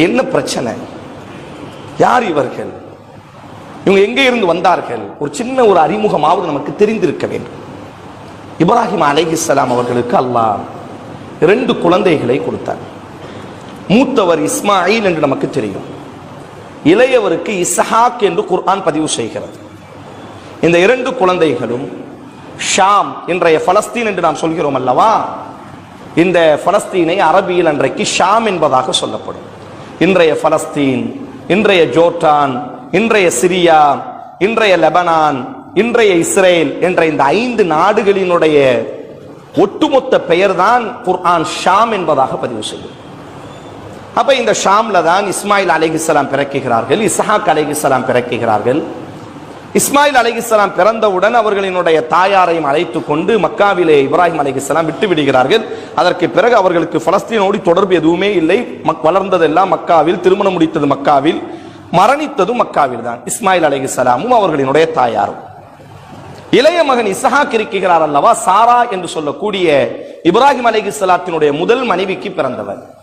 என்ன பிரச்சனை? யார் இவர்கள்? இவங்க எங்கே இருந்து வந்தார்கள்? ஒரு சின்ன ஒரு அறிமுகமாவது நமக்கு தெரிந்திருக்க வேண்டும். இப்ராஹிம் அலைஹிஸ்லாம் அவர்களுக்கு அல்லாஹ் இரண்டு குழந்தைகளை கொடுத்தார். மூத்தவர் இஸ்மாயில் என்று நமக்கு தெரியும். இளையவருக்கு இசஹாக் என்று குர்ஆன் பதிவு செய்கிறது. இந்த இரண்டு குழந்தைகளும் ஷாம் இன்றைய பலஸ்தீன் என்று நாம் சொல்கிறோம் அல்லவா? இந்த பலஸ்தீனை அரபியில் அன்றைக்கு ஷாம் என்பதாக சொல்லப்படும். இன்றைய பலஸ்தீன் இன்றைய ஜோர்டான் இன்றைய சிரியா இன்றைய லெபனான் இன்றைய இஸ்ரேல் என்ற இந்த ஐந்து நாடுகளினுடைய ஒட்டுமொத்த பெயர் தான் குர்ஆன் ஷாம் என்பதாக பதிவு செய்யும். அப்ப இந்த ஷாம்ல தான் இஸ்மாயில் அலைஹிஸ்ஸலாம் பிறக்குகிறார்கள் இஸ்ஹாக் அலைஹிஸ்ஸலாம் பிறக்குகிறார்கள். இஸ்மாயில் அலிகிஸ்லாம் பிறந்தவுடன் அவர்களினுடைய தாயாரையும் அழைத்து கொண்டு மக்காவிலே இப்ராஹிம் அலிகிஸ்லாம் விட்டு விடுகிறார்கள். அதற்கு பிறகு அவர்களுக்கு பலஸ்தீனோடு தொடர்பு எதுவுமே இல்லை. மக்- வளர்ந்ததெல்லாம் மக்காவில் திருமணம் முடித்தது மக்காவில் மரணித்ததும் மக்காவில் தான். இஸ்மாயில் அலிகிஸ்லாமும் அவர்களினுடைய தாயாரும். இளைய மகன் இசஹாக் இருக்கிறார் அல்லவா? சாரா என்று சொல்லக்கூடிய இப்ராஹிம் அலிகிஸ்லாத்தினுடைய முதல் மனைவிக்கு பிறந்தவர்.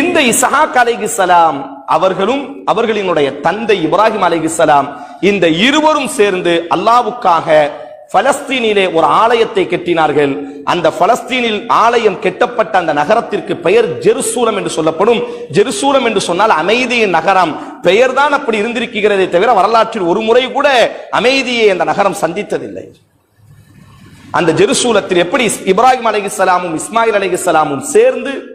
இந்த இஸ்ஹாக் சலாம் அவர்களும் அவர்களினுடைய தந்தை இப்ராஹிம் சலாம் இந்த இருவரும் சேர்ந்து அல்லாவுக்காக பலஸ்தீனிலே ஒரு ஆலயத்தை கட்டினார்கள். அந்த பலஸ்தீனில் ஆலயம் கெட்டப்பட்ட அந்த நகரத்திற்கு பெயர் ஜெருசூலம் என்று சொல்லப்படும். ஜெருசூலம் என்று சொன்னால் அமைதியின் நகரம். பெயர்தான் அப்படி இருந்திருக்கிறதே தவிர வரலாற்றில் ஒரு முறை கூட அமைதியை அந்த நகரம் சந்தித்ததில்லை. அந்த ஜெருசூலத்தில் எப்படி இப்ராஹிம் அலைகிஸ்லாமும் இஸ்மாயில் அலைகிஸ்லாமும் சேர்ந்து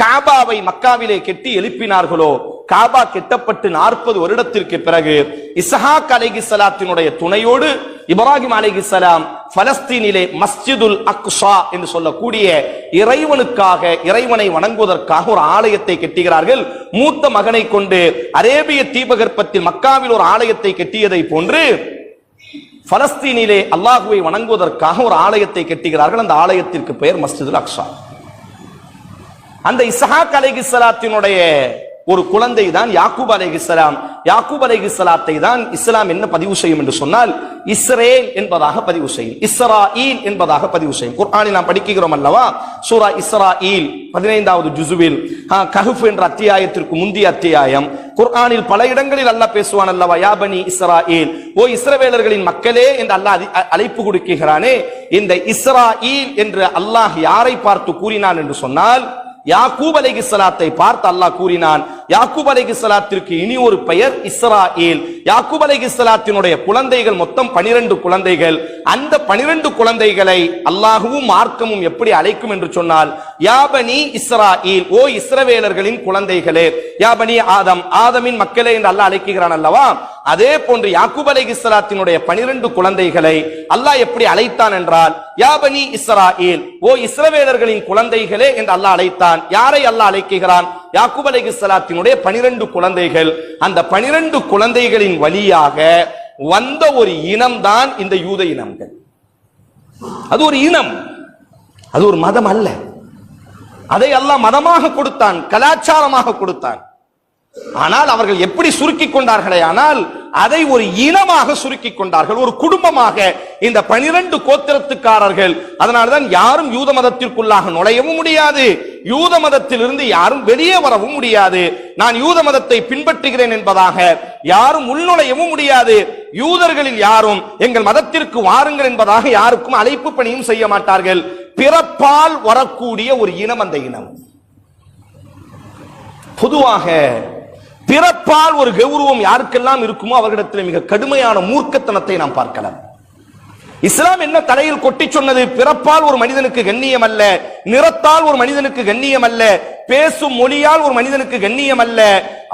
காபாவை மக்காவிலே கெட்டி எழுப்பினார்களோ? காபா கெட்டப்பட்டு நாற்பது வருடத்திற்கு பிறகு இசஹா அலைகி சலாத்தினுடைய துணையோடு இப்ராஹிம் அலைஹிஸ்ஸலாம் பலஸ்தீனிலே மஸ்ஜிதுல் அக்ஸா என்று சொல்லக்கூடிய இறைவனுக்காக இறைவனை வணங்குவதற்காக ஒரு ஆலயத்தை கெட்டுகிறார்கள். மூத்த மகனை கொண்டு அரேபிய தீபகற்பத்தில் மக்காவில் ஒரு ஆலயத்தை கெட்டியதை போன்று பலஸ்தீனிலே அல்லாஹுவை வணங்குவதற்காக ஒரு ஆலயத்தை கெட்டுகிறார்கள். அந்த ஆலயத்திற்கு பெயர் மஸ்ஜிதுல் அக்ஸா. அந்த இஸ்ஹாக் அலைஹிஸ்ஸலாத்தினுடைய ஒரு குழந்தை தான் யாக்கூப் அலைகிஸ்லாம் யாக்கூப் அலைகிஸ்லாத்தை தான் இஸ்லாம் என்ன பதிவு செய்யும் என்று சொன்னால் இஸ்ரேல் என்பதாக பதிவு செய்யும். இஸ்ராயில் என்பதாக பதிவு செய்யும். குர்ஆனில் நாம் படிக்கிறோம் அல்லவா? சூரா இஸ்ரா ஈல் பதினைந்தாவது ஜுசுவில். கஹுப் என்ற அத்தியாயத்திற்கு முந்தைய அத்தியாயம். குர்ஆனில் பல இடங்களில் அல்லாஹ் பேசுவான் அல்லவா யாபனி இஸ்ரா இஸ்ராயில் ஓ இஸ்ரவேலர்களின் மக்களே என்று அல்லாஹ் அழைப்பு கொடுக்கிறானே. இந்த இஸ்ராயில் என்று அல்லாஹ் யாரை பார்த்து கூறினான் என்று சொன்னால் யாக்கூப் அலைஹிஸ்ஸலாத்தை பார்த்து அல்லாஹ் கூறினான் யாக்கூப் அலைஹிஸ்ஸலாத்திற்கு இனி ஒரு பெயர் இஸ்ராயேல். யாக்கூப் அலைஹிஸ்ஸலாத்தினுடைய குழந்தைகள் மொத்தம் 12 குழந்தைகள். அந்த 12 குழந்தைகளை அல்லாஹுவும் மார்க்கமும் எப்படி அழைக்கும் என்று சொன்னால் யாபனி இஸ்ராயேல் ஓ இஸ்ரவேலர்களின் குழந்தைகளே யாபனி ஆதம் ஆதமின் மக்களே என்று அல்லாஹ் அழைக்கிறான் அல்லவா? அதே போன்று யாக்கூப் அலைஹிஸ்ஸலாத்தினுடைய 12 குழந்தைகளை அல்லாஹ் எப்படி அழைத்தான் என்றால் யாபனி இஸ்ராயில் ஓ இஸ்ரவேலர்களின் குழந்தைகளே என்று அல்லாஹ் அழைத்தான். யாரை அல்லாஹ் அழைக்கிறான்? யாக்கூப் அலைஹிஸ்ஸலாத்தினுடைய 12 குழந்தைகள். அந்த 12 குழந்தைகளின் வழியாக வந்த ஒரு இனம்தான் இந்த யூத இனங்கள். அது ஒரு இனம். அது ஒரு மதம் அல்ல. அதை அல்லாஹ் மதமாக கொடுத்தான் கலாச்சாரமாக கொடுத்தான். ஆனால் அவர்கள் எப்படி சுருக்கிக் கொண்டார்களே ஆனால் அதை ஒரு இனமாக சுருக்கிக் கொண்டார்கள். ஒரு குடும்பமாக இந்த பனிரெண்டு கோத்திரத்துக்காரர்கள் அதனால்தான் யாரும் யூத மதத்திற்குள்ளாக நுழையவும் முடியாது. யூத மதத்திலிருந்து யாரும் வெளியே வரவும் முடியாது. நான் யூத மதத்தை பின்பற்றுகிறேன் என்பதாக யாரும் உள்நுழையவும் முடியாது. யூதர்களில் யாரும் எங்கள் மதத்திற்கு வாருங்கள் என்பதாக யாருக்கும் அழைப்பு பணியும் செய்ய மாட்டார்கள். பிறப்பால் வரக்கூடிய ஒரு இனம் அந்த இனம். பொதுவாக பிறப்பால் ஒரு கௌரவம் யாருக்கெல்லாம் இருக்குமோ அவர்களிடத்தில் மிக கடுமையான மூர்க்கத்தனத்தை நாம் பார்க்கலாம். இஸ்லாம் என்ன தலையில் கொட்டி சொன்னது? பிறப்பால் ஒரு மனிதனுக்கு கண்ணியம் அல்ல நிறத்தால் ஒரு மனிதனுக்கு கண்ணியம் அல்ல பேசும் மொழியால் ஒரு மனிதனுக்கு கண்ணியம் அல்ல.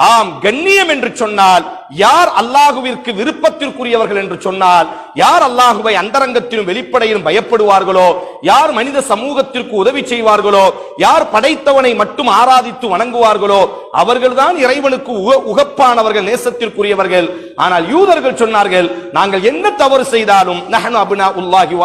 ஆம் கண்ணியம் என்று சொன்னால் யார் அல்லாஹுவிற்கு விருப்பத்திற்குரியவர்கள் என்று சொன்னால் யார் அல்லாஹுவை அந்தரங்கத்திலும் வெளிப்படையிலும் பயப்படுவார்களோ யார் மனித சமூகத்திற்கு உதவி செய்வார்களோ யார் படைத்தவனை மட்டும் ஆராதித்து வணங்குவார்களோ அவர்கள்தான் இறைவனுக்கு உக- உகப்பானவர்கள் நேசத்திற்குரியவர்கள். ஆனால் யூதர்கள் சொன்னார்கள் நாங்கள் என்ன தவறு செய்தாலும் நஹனு அப்னா உல்லாஹி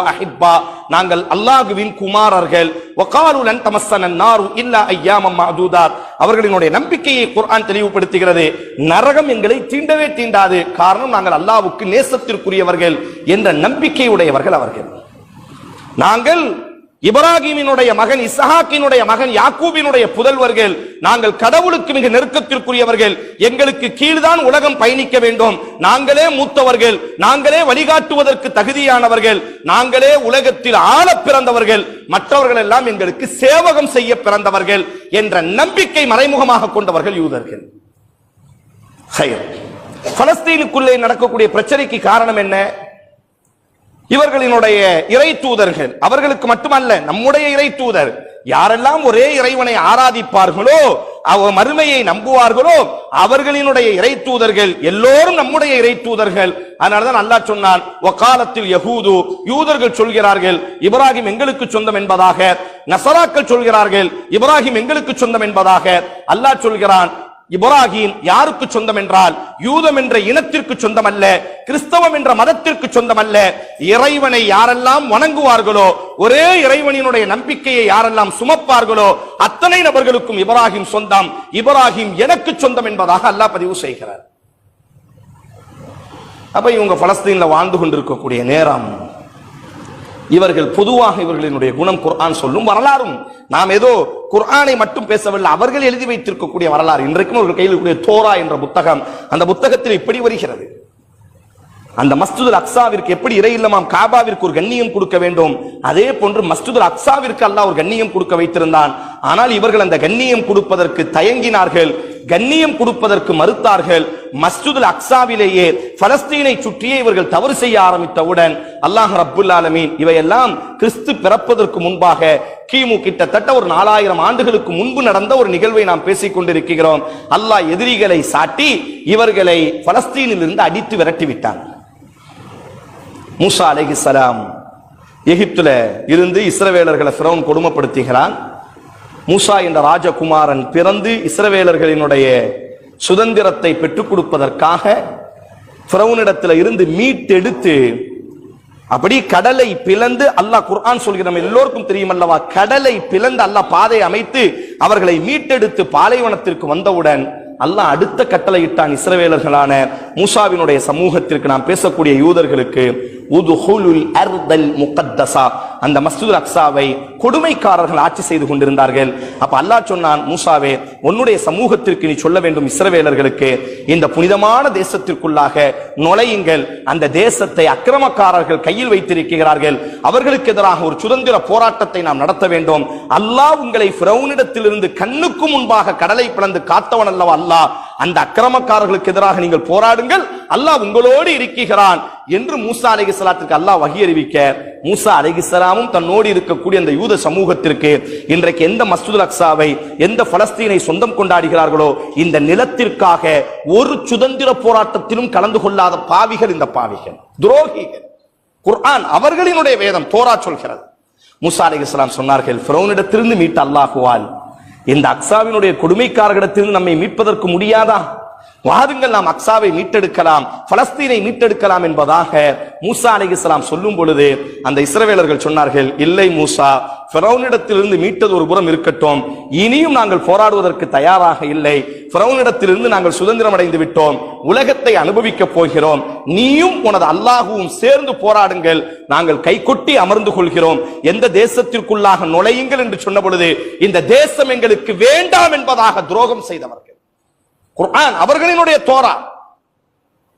நாங்கள் அல்லாஹுவின் குமாரர்கள். வகாலு தமசனன் நாரு இல்லா ஐயாமம் மாதூதார் அவர்களினுடைய நம்பிக்கையை குர்ஆன் தெளிவுபடுத்துகிறது. நரகம் எங்களை தீண்டவே தீண்டாது. காரணம் நாங்கள் அல்லாவுக்கு நேசத்திற்குரியவர்கள் என்ற நம்பிக்கையுடையவர்கள் அவர்கள். நாங்கள் இப்ராஹிமினுடைய மகன் இசஹாக்கினுடைய மகன் யாக்கூபினுடைய புதல்வர்கள் நாங்கள் கடவுளுக்கு மிக நெருக்கத்திற்குரியவர்கள் எங்களுக்கு கீழ்தான் உலகம் பயணிக்க வேண்டும். நாங்களே மூத்தவர்கள் நாங்களே வழிகாட்டுவதற்கு தகுதியானவர்கள் நாங்களே உலகத்தில் ஆள பிறந்தவர்கள் மற்றவர்கள் எல்லாம் எங்களுக்கு சேவகம் செய்ய பிறந்தவர்கள் என்ற நம்பிக்கை மறைமுகமாக கொண்டவர்கள் யூதர்கள். பலஸ்தீனுக்குள்ளே நடக்கக்கூடிய பிரச்சனைக்கு காரணம் என்ன? இவர்களினுடைய இறை தூதர்கள் அவர்களுக்கு மட்டுமல்ல நம்முடைய இறை தூதர் யாரெல்லாம் ஒரே இறைவனை ஆராதிப்பார்களோ அவ மறுமையை நம்புவார்களோ அவர்களினுடைய இறை தூதர்கள் எல்லோரும் நம்முடைய இறை தூதர்கள். அதனாலதான் அல்லாஹ் சொன்னான் ஒக்காலத்தில் யகூது யூதர்கள் சொல்கிறார்கள் இப்ராஹிம் எங்களுக்கு சொந்தம் என்பதாக. நசராக்கள் சொல்கிறார்கள் இப்ராஹிம் எங்களுக்கு சொந்தம் என்பதாக. அல்லாஹ் சொல்கிறான் இப்ராஹிம் யாருக்கு சொந்தம் என்றால் யூதம் என்ற இனத்திற்கு சொந்தம் அல்ல கிறிஸ்தவம் என்ற மதத்திற்கு சொந்தம் அல்ல இறைவனை யாரெல்லாம் வணங்குவார்களோ ஒரே இறைவனினுடைய நம்பிக்கையை யாரெல்லாம் சுமப்பார்களோ அத்தனை நபர்களுக்கும் இப்ராஹிம் சொந்தம். இப்ராஹிம் எனக்கு சொந்தம் என்பதாக அல்லாஹ் பதிவு செய்கிறார். அப்ப இவங்க பலஸ்தீன்ல வாழ்ந்து கொண்டிருக்கக்கூடிய நேரம் இவர்கள் பொதுவாக இவர்களினுடைய குணம் குர்ஆன் சொல்லும் வரலாறும். நாம் ஏதோ குர்ஆனை மட்டும் பேசவில்லை அவர்கள் எழுதி வைத்திருக்கக்கூடிய வரலாறு. இன்றைக்கும் அவர்கள் கையில் இருக்கக்கூடிய தோரா என்ற புத்தகம் அந்த புத்தகத்தில் இப்படி வருகிறது. அந்த மஸ்ஜிதுல் அக்ஸாவிற்கு எப்படி இறை இல்லமாம் காபாவிற்கு ஒரு கண்ணியம் கொடுக்க வேண்டும். அதே போன்று மஸ்ஜிதுல் அக்ஸாவிற்கு அல்லாஹ் ஒரு கண்ணியம் கொடுக்க வைத்திருந்தான். ஆனால் இவர்கள் அந்த கண்ணியம் கொடுப்பதற்கு தயங்கினார்கள் கண்ணியம் கொடுப்பதற்கு மறுத்தார்கள். மஸ்ஜிதுல் அக்ஸாவிலேயே பலஸ்தீனை சுற்றியே இவர்கள் தவறு செய்ய ஆரம்பித்தவுடன் அல்லாஹ் ரப்புல் ஆலமீன் இவையெல்லாம் கிறிஸ்து பிறப்பதற்கு முன்பாக கிமு கிட்டத்தட்ட ஒரு நாலாயிரம் ஆண்டுகளுக்கு முன்பு நடந்த ஒரு நிகழ்வை நாம் பேசிக் கொண்டிருக்கிறோம். அல்லாஹ் எதிரிகளை சாட்டி இவர்களை பலஸ்தீனில் இருந்து அடித்து விரட்டி விட்டான். மூசா அலைஹிஸ்ஸலாம் எகிப்துல இருந்து இஸ்ரவேலர்களை ஃபிரௌன் கொடுமைப்படுத்துகிறான். மூசா என்ற ராஜகுமாரன் பிறந்து இஸ்ரவேலர்களினுடைய சுதந்திரத்தை பெற்றுக் கொடுப்பதற்காக பிரவுனிடத்தில் இருந்து மீட்டெடுத்து அப்படி கடலை பிளந்து அல்லாஹ் குர்ஆன் சொல்கிறோம் எல்லோருக்கும் தெரியும் அல்லவா கடலை பிளந்து அல்லாஹ் பாதை அமைத்து அவர்களை மீட்டெடுத்து பாலைவனத்திற்கு வந்தவுடன் அல்லாஹ் அடுத்த கட்டளை இட்டான் இஸ்ரவேலர்களான மூசாவினுடைய சமூகத்திற்கு நாம் பேசக்கூடிய யூதர்களுக்கு உதுஹுலுல் அர்தல் முகத்தசா அந்த மஸ்ஜிதுல் அக்ஸாவை கொடுமைக்காரர்கள் ஆட்சி செய்து கொண்டிருந்தார்கள். அப்ப அல்லாஹ் சொன்னான் மூசாவே உன்னுடைய சமூகத்திற்கு நீ சொல்ல வேண்டும் இஸ்ரவேலர்களுக்கு இந்த புனிதமான தேசத்திற்குள்ளாக நுழையுங்கள். அந்த தேசத்தை அக்கிரமக்காரர்கள் கையில் வைத்திருக்கிறார்கள். அவர்களுக்கு எதிராக ஒரு சுதந்திர போராட்டத்தை நாம் நடத்த வேண்டும். அல்லாஹ் உங்களை பிரவுனிடத்திலிருந்து கண்ணுக்கு முன்பாக கடலை பிளந்து காத்தவன் அல்லவா அல்லாஹ்? அந்த அக்கிரமக்காரர்களுக்கு எதிராக நீங்கள் போராடுங்கள். அல்லாஹ் உங்களோடு இருக்கிறான் என்று மூசா அலைஹிஸ்ஸலாத்திற்கு அல்லாஹ் வகி அறிவிக்க. மூசா அலைஹிஸ்ஸலாமும் தன்னோடு இருக்கக்கூடிய அந்த யூத சமூகத்திற்கு இன்றைக்கு எந்த மஸ்ஜிதுல் அக்சாவை எந்த பலஸ்தீனை சொந்தம் கொண்டாடுகிறார்களோ இந்த நிலத்திற்காக ஒரு சுதந்திர போராட்டத்திலும் கலந்து கொள்ளாத பாவிகள் இந்த பாவிகள். துரோகிகள். குர்ஆன் அவர்களினுடைய வேதம் தோரா சொல்கிறது. முசா அலி இஸ்லாம் சொன்னார்கள் ஃபிரௌனிடத்திலிருந்து மீட்ட அல்லாஹுவால் இந்த அக்சாவினுடைய கொடுமைக்காரர்களிடத்திலிருந்து நம்மை மீட்பதற்கு முடியாதா? வாருங்கள் நாம் அக்சாவை மீட்டெடுக்கலாம் பலஸ்தீனை மீட்டெடுக்கலாம் என்பதாக மூசா அலைஹிஸ்ஸலாம் சொல்லும் பொழுது அந்த இஸ்ரவேலர்கள் சொன்னார்கள் இல்லை மூசா பிரவுனிடத்திலிருந்து மீட்டது ஒரு புறம் இருக்கட்டும். இனியும் நாங்கள் போராடுவதற்கு தயாராக இல்லை. பிரவுனிடத்திலிருந்து நாங்கள் சுதந்திரம் அடைந்து விட்டோம். உலகத்தை அனுபவிக்கப் போகிறோம். நீயும் உனது அல்லாஹுவும் சேர்ந்து போராடுங்கள். நாங்கள் கைகொட்டி அமர்ந்து கொள்கிறோம். எந்த தேசத்திற்குள்ளாக நுழையுங்கள் என்று சொன்ன பொழுது இந்த தேசம் எங்களுக்கு வேண்டாம் என்பதாக துரோகம் செய்தவர்கள். குர்ஆன் அவர்களினுடைய தோரா.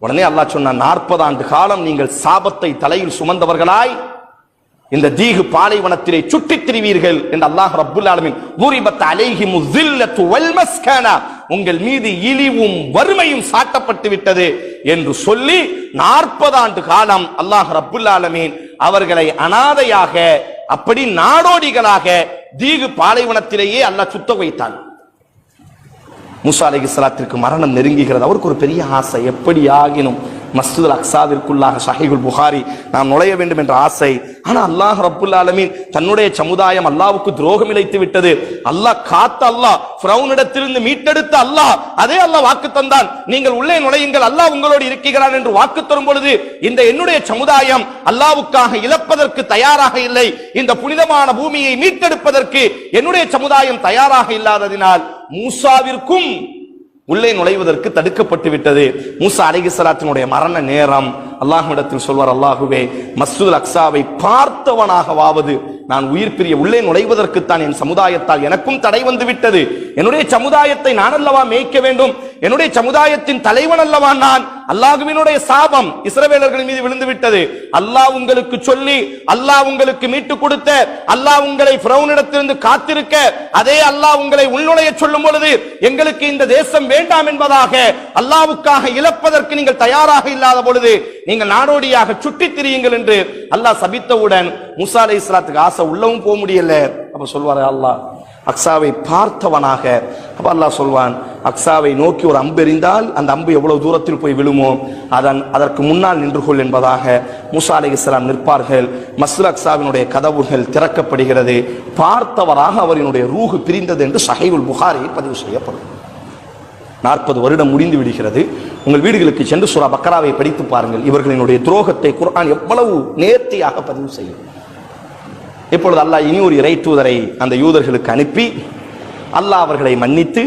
உடனே அல்லாஹ் சொன்ன நாற்பது ஆண்டு காலம் நீங்கள் சாபத்தை தலையில் சுமந்தவர்களாய் இந்த தீகு பாலைவனத்திலே சுற்றித் திரிவீர்கள் என்று அல்லாஹ் ரப்புல் ஆலமின் முரிபத் அலைஹிமு ஸில்லத்து வல் உங்கள் மீது இழிவும் வறுமையும் சாட்டப்பட்டு விட்டது என்று சொல்லி நாற்பது ஆண்டு காலம் அல்லாஹ் ரப்புல் ஆலமீன் அவர்களை அனாதையாக அப்படி நாடோடிகளாக தீகு பாலைவனத்திலேயே அல்லாஹ் சுத்த வைத்தான். மூசா அலைஹிஸ்ஸலாத்திற்கு மரணம் நெருங்குகிறது. அவருக்கு ஒரு பெரிய ஆசை. எப்படி ஆகினும் மஸ்ஜித் அக்ஸாவிற்குள்ளாக ஷஹீகுல் புகாரி நாம் நுழைய வேண்டும் என்ற ஆசை. ஆனா அல்லாஹ் ரப்புல் ஆலமீன் தன்னுடைய சமுதாயம் அல்லாஹ்வுக்கு துரோகம் இழைத்து விட்டது. அல்லாஹ் காத்த அல்லாஹ் ஃப்ரௌனிடத்திலிருந்து மீட்டெடுத்த அல்லாஹ் அதே அல்லாஹ் வாக்கு தந்தான். நீங்கள் உள்ளே நுழையுங்கள் அல்லாஹ் உங்களோடு இருக்கிறான் என்று வாக்கு தரும் பொழுது இந்த என்னுடைய சமுதாயம் அல்லாவுக்காக இழப்பதற்கு தயாராக இல்லை. இந்த புனிதமான பூமியை மீட்டெடுப்பதற்கு என்னுடைய சமுதாயம் தயாராக இல்லாததினால் மூசாவிற்கும் உள்ளே நுழைவதற்கு தடுக்கப்பட்டு விட்டது மூசா அலைஹிஸ்ஸலாத்தினுடைய மரண நேரம் அல்லாஹ்விடத்தில் சொல்வார் அல்லாஹுவே மஸ்ஜிதுல் அக்ஸாவை பார்த்தவனாகவாவது நான் உயிர் பிரிய உள்ளே நுழைவதற்குத்தான் என் சமுதாயத்தால் எனக்கும் தடை வந்து விட்டது என்னுடைய சமுதாயத்தை நான் அல்லவா மேய்க்க வேண்டும்? என்னுடைய சமுதாயத்தின் தலைவன் அல்லவா நான்? அல்லாஹுவினுடைய சாபம் இஸ்ரவேலர்கள் மீது விழுந்து விட்டது அல்லாஹ் உங்களுக்கு சொல்லி அல்லாஹ் உங்களுக்கு மீட்டு கொடுத்த அல்லாஹ் உங்களை பிரவுனிடத்திலிருந்து காத்திருக்க அதே அல்லாஹ் உங்களை உள்நுழைய சொல்லும் பொழுது எங்களுக்கு இந்த தேசம் வேண்டாம் என்பதாக அல்லாவுக்காக இழப்பதற்கு நீங்கள் தயாராக இல்லாத பொழுது நீங்கள் நாடோடியாக சுட்டி திரியுங்கள் என்று அல்லாஹ் சபித்தவுடன் முசா அலை இஸ்லாத்துக்கு ஆசை உள்ளவும் போக முடியல. அப்ப சொல்வார் அல்லாஹ் அக்ஸாவை பார்த்தவனாக. அப்ப அல்லாஹ் சொல்வான் அக்ஸாவை நோக்கி ஒரு அம்பு எறிந்தால் அந்த அம்பு எவ்வளவு தூரத்தில் போய் விழுமோ? அதன் அதற்கு முன்னால் நின்று கொள் என்பதாக முசா அலி இஸ்லாம் நிற்பார்கள். மஸ்ரு அக்ஸாவினுடைய கதவுகள் திறக்கப்படுகிறது. பார்த்தவராக அவரினுடைய ரூஹு பிரிந்தது என்று சஹைவுல் புகாரியில் பதிவு செய்யப்படும். நாற்பது வருடம் முடிந்து விடுகிறது. உங்கள் வீடுகளுக்கு சென்று சுரா பக்கராவை படித்து பாருங்கள். இவர்களினுடைய துரோகத்தை குர்ஆன் எவ்வளவு நேர்த்தியாக பதிவு செய்யும். இப்பொழுது அல்லாஹ் இனி ஒரு இறை தூதரை அந்த யூதர்களுக்கு அனுப்பி அல்லாஹ் அவர்களை மன்னித்து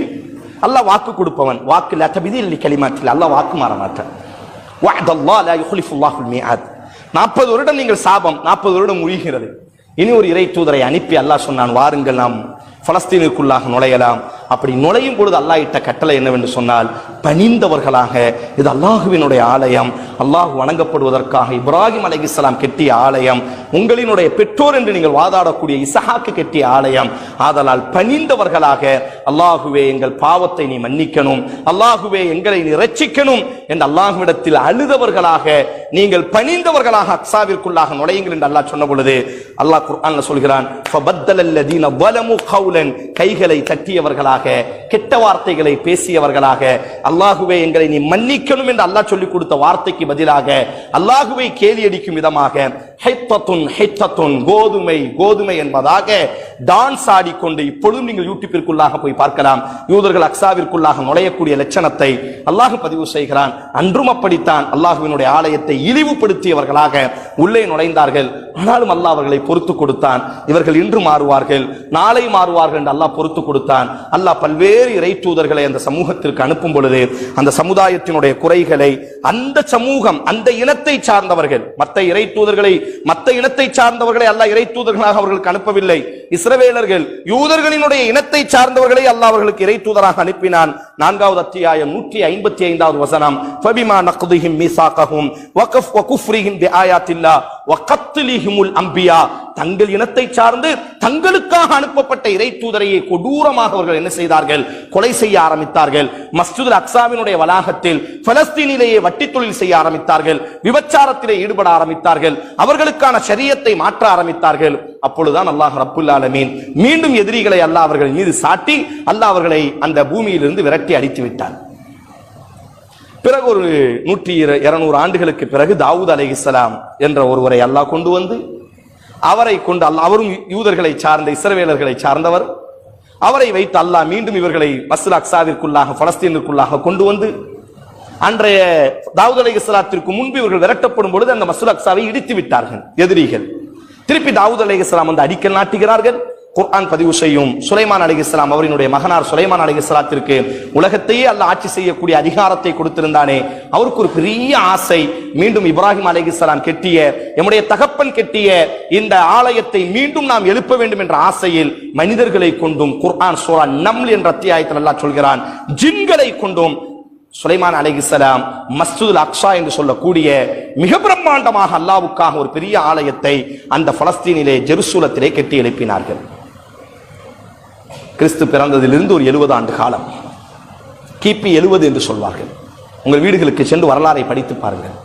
அல்லாஹ் வாக்கு கொடுப்பவன். வாக்கு லத்தபிதி இல்லை களிமாற்றில் அல்லாஹ் வாக்கு மாற மாட்டான். நாற்பது லா யுக்லிஃபுல்லாஹுல் மீஆத். 40 வருடம் நீங்கள் சாபம் 40 வருடம் முடிகிறது இனி ஒரு இறை தூதரை அனுப்பி அல்லாஹ் சொன்னான் வாருங்கள் நாம் பலஸ்தீனுக்குள்ளாக நுழையலாம். அப்படி நுழையும் பொழுது அல்லாஹ் இட்ட கட்டளை என்னவென்று சொன்னால் பணிந்தவர்களாக இது அல்லாஹுவினுடைய ஆலயம் அல்லாஹ் வணங்கப்படுவதற்காக இப்ராஹிம் அலைஹிஸ்ஸலாம் கெட்டிய ஆலயம் உங்களினுடைய பெற்றோர் என்று நீங்கள் வாதாடக்கூடிய இசஹாக்கு கெட்டிய ஆலயம். ஆதலால் பணிந்தவர்களாக அல்லாஹுவே எங்கள் பாவத்தை நீ மன்னிக்கணும் அல்லாஹுவே எங்களை நீ ரட்சிக்கணும் என்று அல்லாஹுவிடத்தில் அழுதவர்களாக நீங்கள் பணிந்தவர்களாக அக்ஸாவிற்குள்ளாக நுழையுங்கள் என்று அல்லாஹ் சொன்ன பொழுது அல்லாஹ் குர்ஆன்ல சொல்கிறான் ஃபபத்தல வலமு கௌலன் கைகளை தட்டியவர்களாக கெட்ட வார்த்தைகளை பேசியவர்களாக அல்லாஹுவே எங்களை நீ மன்னிக்கணும் என்று அல்லாஹ் சொல்லி கொடுத்த வார்த்தைக்கு பதிலாக அல்லாஹுவை கேலி அடிக்கும் விதமாக ஹைத்தத்துன் ஹைத்தத்துன் கோதுமை கோதுமை என்பதாக டான்ஸ் ஆடிக்கொண்டு இப்பொழுதும் நீங்கள் யூடியூப்பிற்குள்ளாக போய் பார்க்கலாம். யூதர்கள் அக்ஸாவிற்குள்ளாக நுழையக்கூடிய லட்சணத்தை அல்லாஹ் பதிவு செய்கிறான். அன்றும் அப்படித்தான் அல்லாஹுவினுடைய ஆலயத்தை இழிவுபடுத்தியவர்களாக உள்ளே நுழைந்தார்கள். ஆனாலும் அல்லாஹ் அவர்களை பொறுத்து கொடுத்தான். இவர்கள் இன்று மாறுவார்கள் நாளை மாறுவார்கள் என்று அல்லாஹ் பொறுத்து கொடுத்தான். அல்லாஹ் பல்வேறு இறை தூதர்களை அந்த சமூகத்திற்கு அனுப்பும் பொழுது அந்த சமுதாயத்தினுடைய குறைகளை அந்த சமூகம் அந்த இனத்தை சார்ந்தவர்கள் மற்ற இறை தூதர்களை மற்ற இனத்தை சார்ந்தவர்களை அல்லாஹ் இறை தூதர்களாக அவர்களுக்கு அனுப்பவில்லை. இஸ்ரவேலர்கள் யூதர்களினுடைய இனத்தை சார்ந்தவர்களை அல்லாஹ் அவர்களுக்கு இறை தூதராக அனுப்பினான். நான்காவது அத்தியாயம் நூற்றி ஐம்பத்தி ஐந்தாவது வசனம். அம்பியா. தங்கள் இனத்தை சார்ந்து தங்களுக்காக அனுப்பப்பட்ட இறை தூதரையை கொடூரமாக அவர்கள் என்ன செய்தார்கள்? கொலை செய்ய ஆரம்பித்தார்கள். மஸ்ஜித் அக்ஸாவினுடைய வளாகத்தில் பலஸ்தீனிலேயே வட்டி தொழில் செய்ய ஆரம்பித்தார்கள். விபச்சாரத்திலே ஈடுபட ஆரம்பித்தார்கள். அவர்களுக்கான சரியத்தை மாற்ற ஆரம்பித்தார்கள். அப்பொழுதுதான் அல்லாஹ் ரப்புல் ஆலமீன் மீண்டும் எதிரிகளை அல்லாஹ் அவர்கள் மீது சாட்டி அல்லாஹ் அவர்களை அந்த பூமியிலிருந்து விரட்டி அடித்து விட்டார் பிறகு ஒரு நூற்றி இருநூறு ஆண்டுகளுக்கு பிறகு தாவூத் அலைஹிஸ்ஸலாம் என்ற ஒருவரை அல்லாஹ் கொண்டு வந்து அவரை கொண்டு அல்ல அவரும் யூதர்களை சார்ந்த இஸ்ரவேலர்களை சார்ந்தவர் அவரை வைத்து அல்லாஹ் மீண்டும் இவர்களை மஸ்ல அக்சாவிற்குள்ளாக பலஸ்தீனிற்குள்ளாக கொண்டு வந்து அன்றைய தாவூத் அலைஹிஸ்ஸலாத்திற்கு முன்பு இவர்கள் விரட்டப்படும் பொழுது அந்த மஸ்ல அக்சாவை இடித்து விட்டார்கள் எதிரிகள். திருப்பி தாவூத் அலைஹிஸ்ஸலாம் வந்து அடிக்கல் நாட்டுகிறார்கள். குர்ஆன் பதிவு செய்யும் சுலைமான் அலைஹிஸ்ஸலாம் அவரினுடைய மகனார் சுலைமான் அலைஹிஸ்ஸலாத்திற்கு உலகத்தையே அல்ல ஆட்சி செய்யக்கூடிய அதிகாரத்தை கொடுத்திருந்தானே. அவருக்கு ஒரு பெரிய ஆசை. மீண்டும் இப்ராஹிம் அலைஹிஸ்ஸலாம் கெட்டிய எம்முடைய தகப்பன் கெட்டிய இந்த ஆலயத்தை மீண்டும் நாம் எழுப்ப வேண்டும் என்ற ஆசையில் மனிதர்களை கொண்டும் குர்ஆன் சூரா நம்ல் என்ற அத்தியாயத்தில் எல்லாம் சொல்கிறான். ஜின்களை கொண்டும் சுலைமான் அலிகிஸ்லாம் மஸ்ஜிதுல் அக்ஷா என்று சொல்லக்கூடிய மிக பிரம்மாண்டமாக அல்லாவுக்காக ஒரு பெரிய ஆலயத்தை அந்த பலஸ்தீனிலே ஜெருசூலத்திலே கட்டி எழுப்பினார்கள். கிறிஸ்து பிறந்ததிலிருந்து ஒரு எழுபது ஆண்டு காலம். கிபி எழுபது என்று சொல்வார்கள். உங்கள் வீடுகளுக்கு சென்று வரலாறை படித்து பாருங்கள்.